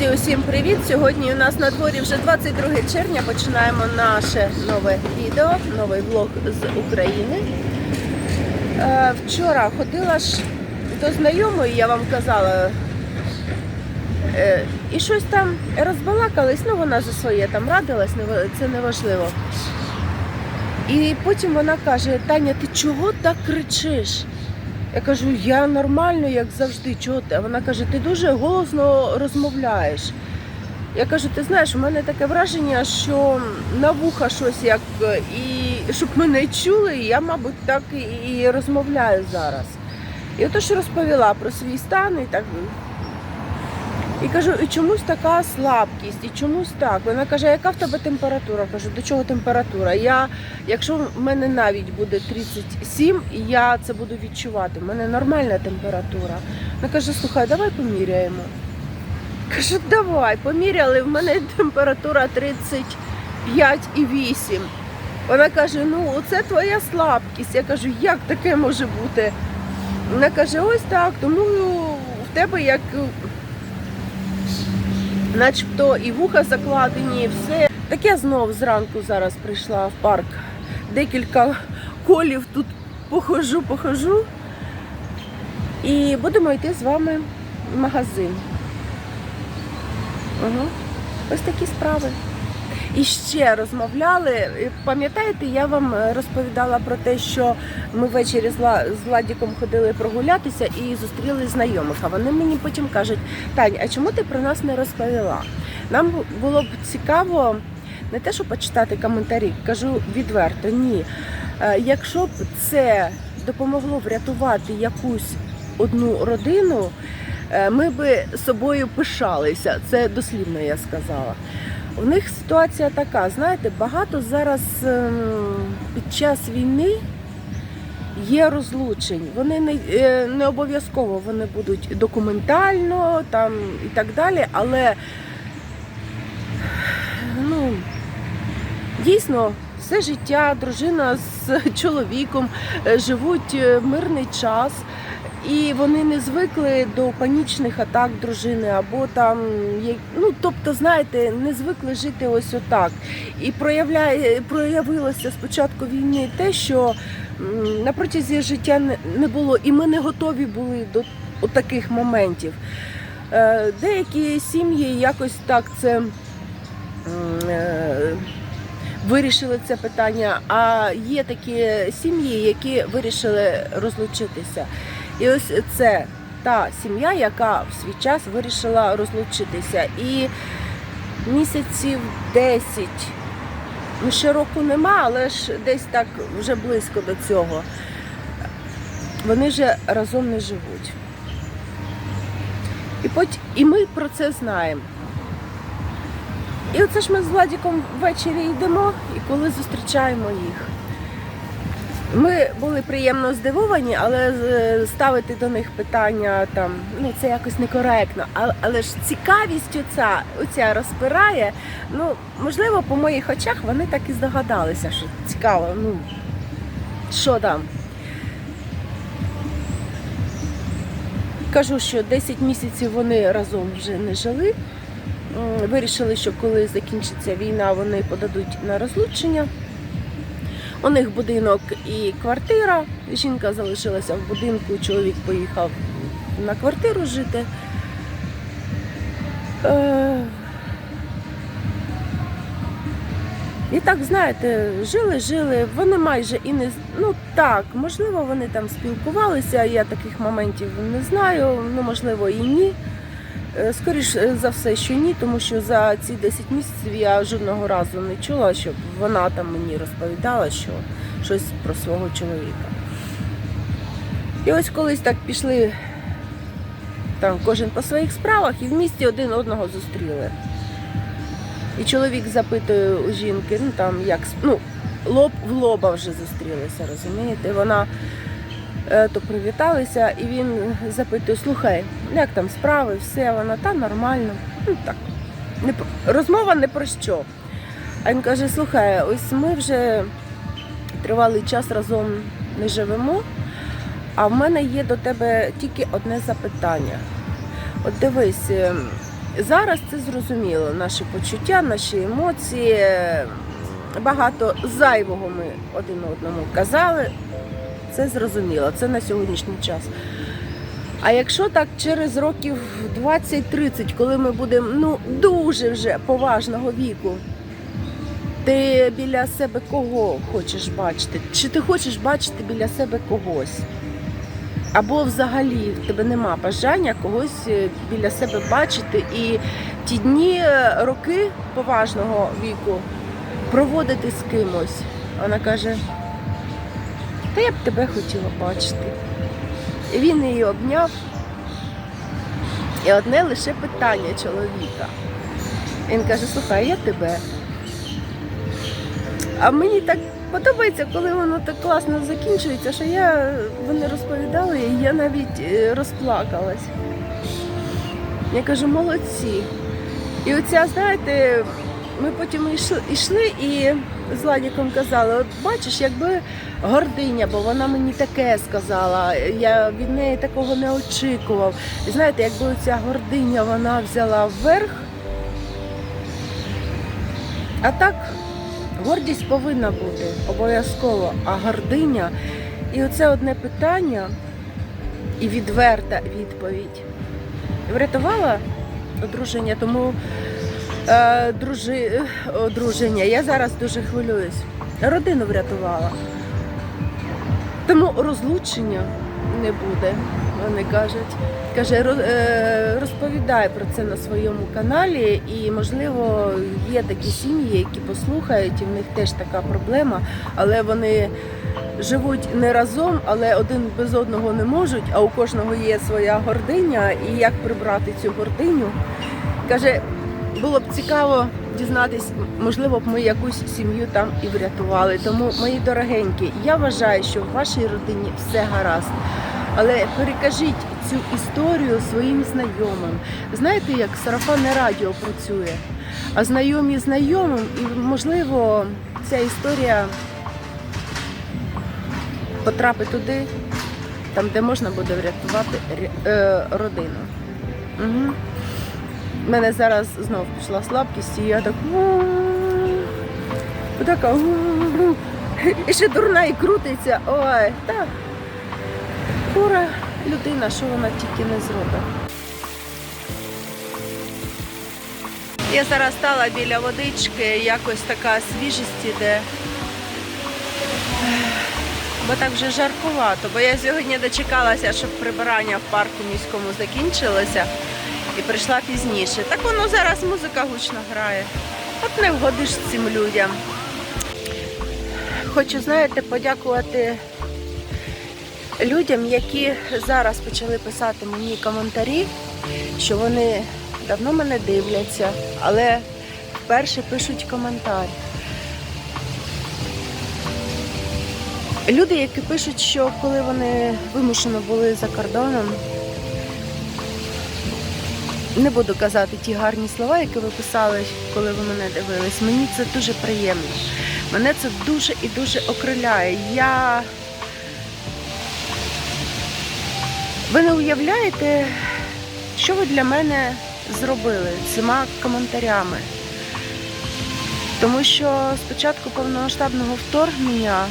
Друзі, усім привіт! Сьогодні у нас на дворі вже 22 червня. Починаємо наше нове відео, новий влог з України. Е, Вчора ходила ж до знайомої, я вам казала, е, і щось там розбалакались, ну вона за своє там радилась, це не важливо. І потім вона каже: Таня, ти чого так кричиш? Я кажу, я нормально, як завжди, чого ти? Вона каже, ти дуже голосно розмовляєш. Я кажу, ти знаєш, у мене таке враження, що на вуха щось як і щоб мене чули, я, мабуть, так і розмовляю зараз. І отож розповіла про свій стан і так. І кажу, і чомусь така слабкість, і чомусь так. Вона каже, яка в тебе температура? Кажу, до чого температура? Я, якщо в мене навіть буде 37, і я це буду відчувати. в мене нормальна температура. Вона каже, слухай, давай поміряємо. Кажу, давай, поміряли, в мене температура 35,8. Вона каже, ну оце твоя слабкість. Я кажу, як таке може бути? Вона каже, ось так, тому в тебе як начебто і вуха закладені, і все. Так я знов зранку зараз прийшла в парк. Декілька колів тут похожу, похожу. І будемо йти з вами в магазин. Угу. Ось такі справи. І ще розмовляли. Пам'ятаєте, я вам розповідала про те, що ми ввечері з Ла- з Владіком ходили прогулятися і зустріли знайомих. А вони мені потім кажуть: Тань, а чому ти про нас не розповіла? Нам було б цікаво не те, щоб почитати коментарі, кажу відверто, ні. Е, Якщо б це допомогло врятувати якусь одну родину, е, ми би собою пишалися. Це дослівно я сказала. У них ситуація така, знаєте, багато зараз ем, під час війни є розлучень. Вони не, е, не обов'язково вони будуть документально там і так далі, але ну, дійсно все життя дружина з чоловіком е, живуть е, мирний час. І вони не звикли до панічних атак дружини, або там ну тобто, знаєте, не звикли жити ось отак. І проявляє проявилося з початку війни те, що на протязі життя не, не було, і ми не готові були до таких моментів. Е, Деякі сім'ї якось так це е, вирішили це питання. А є такі сім'ї, які вирішили розлучитися. І ось це та сім'я, яка в свій час вирішила розлучитися. І місяців 10, ну ще року нема, але ж десь так вже близько до цього. Вони вже разом не живуть. І, потім, і ми про це знаємо. І оце ж ми з Владіком ввечері йдемо і коли зустрічаємо їх. Ми були приємно здивовані, але е, ставити до них питання там, ну це якось некоректно. А- Але ж цікавість оця, оця розпирає. Ну, можливо, по моїх очах вони так і здогадалися, що цікаво, ну що там. Кажу, що 10 місяців вони разом вже не жили. Вирішили, що коли закінчиться війна, вони подадуть на розлучення. У них будинок і квартира. Жінка залишилася в будинку, чоловік поїхав на квартиру жити. Е, І так, знаєте, жили, жили, вони майже і не ну так, можливо, вони там спілкувалися. Я таких моментів не знаю, ну можливо і ні. Е, Скоріш е, за все, що ні, тому що за ці 10 місяців я жодного разу не чула, щоб вона там мені розповідала, що щось про свого чоловіка. І ось колись так пішли там кожен по своїх справах і в місті один одного зустріли. І чоловік запитує у жінки, ну там як ну, лоб в лоба вже зустрілися, розумієте? Вона то привіталися, і він запитує, слухай, як там справи, все, вона та нормально. Ну так. Розмова не про що. А він каже, слухай, ось ми вже тривалий час разом не живемо, а в мене є до тебе тільки одне запитання. От дивись, е, Зараз це зрозуміло. Наші почуття, наші емоції. е, Багато зайвого ми один одному казали. Це зрозуміло, це на сьогоднішній час. А якщо так через років 20-30, коли ми будемо ну, дуже вже поважного віку, ти біля себе кого хочеш бачити? Чи ти хочеш бачити біля себе когось? Або взагалі в тебе нема бажання когось е, біля себе бачити і ті дні, е, роки поважного віку проводити з кимось. Вона каже, та я б тебе хотіла бачити. Він її обняв. І одне лише питання чоловіка. Він каже, слухай, я тебе. А мені так подобається, коли воно так класно закінчується, що я вони розповідали, і я навіть е, розплакалась. Я кажу, молодці. І оця, знаєте, ми потім йшли, йшли і з Ладіком казали, от бачиш, якби гординя, бо вона мені таке сказала, я від неї такого не очікував. І знаєте, якби ця гординя вона взяла вверх, а так гордість повинна бути обов'язково, а гординя. І оце одне питання і відверта відповідь. Врятувала одруження, тому дружи, одруження. Я зараз дуже хвилююсь. Родину врятувала. Тому розлучення не буде, вони кажуть. Каже, е, розповідай про це на своєму каналі, і можливо є такі сім'ї, які послухають, і в них теж така проблема, але вони живуть не разом, але один без одного не можуть, а у кожного є своя гординя, і як прибрати цю гординю. Каже, було б цікаво дізнатись, можливо б ми якусь сім'ю там і врятували. Тому, мої дорогенькі, я вважаю, що в вашій родині все гаразд. Але перекажіть цю історію своїм знайомим. Знаєте, як сарафанне радіо працює? А знайомі знайомим, і можливо, ця історія потрапить туди, там, де можна буде врятувати е, родину. Угу. У мене зараз знов пішла слабкість, і я так. Така. І ще дурна і крутиться. Ой, так. Хвора людина, що вона тільки не зробить. Я зараз стала біля водички, якось така свіжість іде. Бо так вже жаркувато, бо я сьогодні дочекалася, щоб прибирання в парку міському закінчилося і прийшла пізніше. Так воно зараз музика гучно грає. От не вгодиш цим людям. Хочу, знаєте, подякувати людям, які зараз почали писати мені коментарі, що вони давно мене дивляться, але вперше пишуть коментар. Люди, які пишуть, що коли вони вимушено були за кордоном, не буду казати ті гарні слова, які ви писали, коли ви мене дивились. Мені це дуже приємно. Мене це дуже і дуже окриляє. Я ви не уявляєте, що ви для мене зробили цими коментарями. Тому що з початку повномасштабного вторгнення,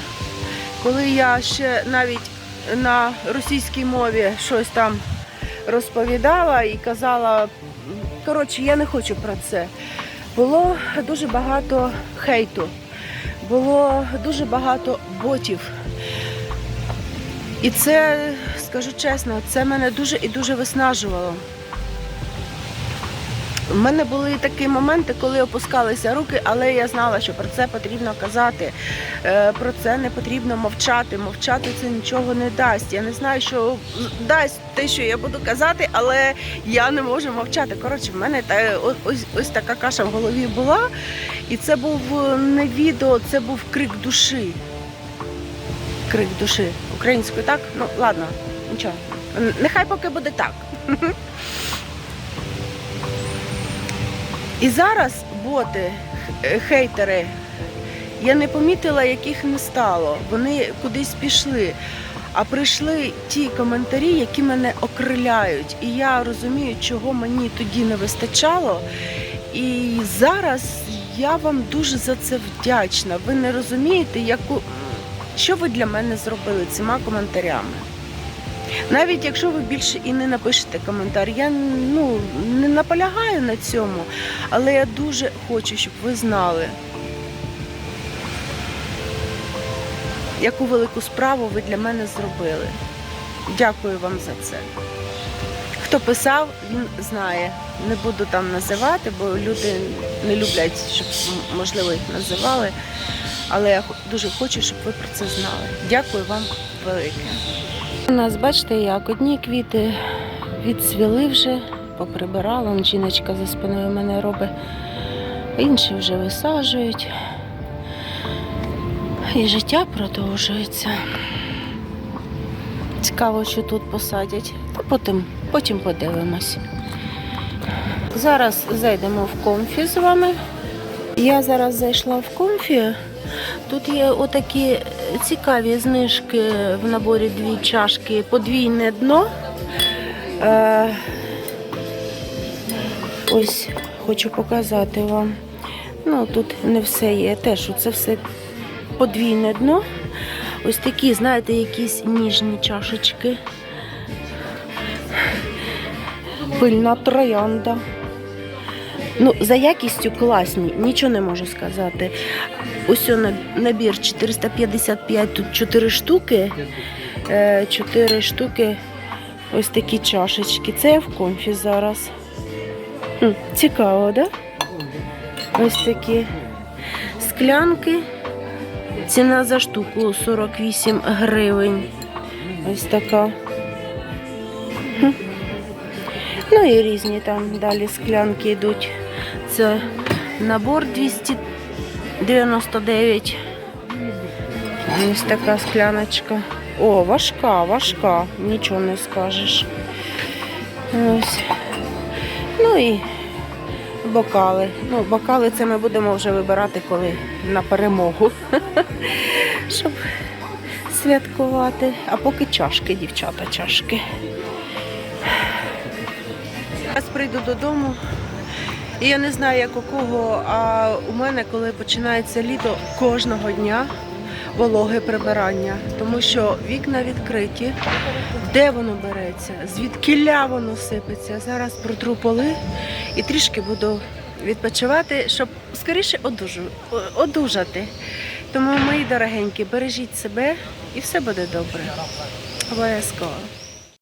коли я ще навіть на російській мові щось там розповідала і казала, коротше, я не хочу про це. Було дуже багато хейту, було дуже багато ботів. І це, скажу чесно, це мене дуже і дуже виснажувало. У мене були такі моменти, коли опускалися руки, але я знала, що про це потрібно казати. Е, Про це не потрібно мовчати. Мовчати це нічого не дасть. Я не знаю, що дасть те, що я буду казати, але я не можу мовчати. Коротше, в мене та ось, ось така каша в голові була, і це був е, не відео, це був крик душі. Крик душі. Українською так? Ну ладно, нічого. Нехай поки буде так. І зараз боти, хейтери, я не помітила, яких не стало. Вони кудись пішли. А прийшли ті коментарі, які мене окриляють. І я розумію, чого мені тоді не вистачало. І зараз я вам дуже за це вдячна. Ви не розумієте, яку, що ви для мене зробили цими коментарями. Навіть якщо ви більше і не напишете коментар, я ну, не наполягаю на цьому, але я дуже хочу, щоб ви знали, яку велику справу ви для мене зробили. Дякую вам за це. Хто писав, він знає. Не буду там називати, бо люди не люблять, щоб можливо їх називали. Але я дуже хочу, щоб ви про це знали. Дякую вам велике. У нас, бачите, як одні квіти відцвіли вже, поприбирала. Жіночка за спиною мене робить. Інші вже висаджують. І життя продовжується. Цікаво, що тут посадять. Та потім, потім подивимось. Зараз зайдемо в комфі з вами. Я зараз зайшла в комфі. Тут є отакі цікаві знижки в наборі дві чашки, подвійне дно. Е, ось хочу показати вам. Ну, тут не все є. Теж це все подвійне дно. Ось такі, знаєте, якісь ніжні чашечки. Пильна троянда. Ну, за якістю класні, нічого не можу сказати. Ось набір 455, тут 4 штуки. 4 штуки ось такі чашечки. Це я в комфі зараз. Цікаво, так? Да? Ось такі склянки. Ціна за штуку 48 гривень. Ось така. Ну і різні там далі склянки йдуть. Це набор 299. Ось така скляночка. О, важка, важка, нічого не скажеш. Ось. Ну і бокали. Ну, бокали це ми будемо вже вибирати, коли на перемогу. Щоб святкувати. А поки чашки, дівчата, чашки. Зараз прийду додому. І я не знаю, як у кого, а у мене, коли починається літо, кожного дня вологе прибирання, тому що вікна відкриті. Де воно береться? Звідкіля воно сипеться? Зараз протру поли і трішки буду відпочивати, щоб скоріше одужу, одужати. Тому, мої дорогенькі, бережіть себе і все буде добре. Обов'язково.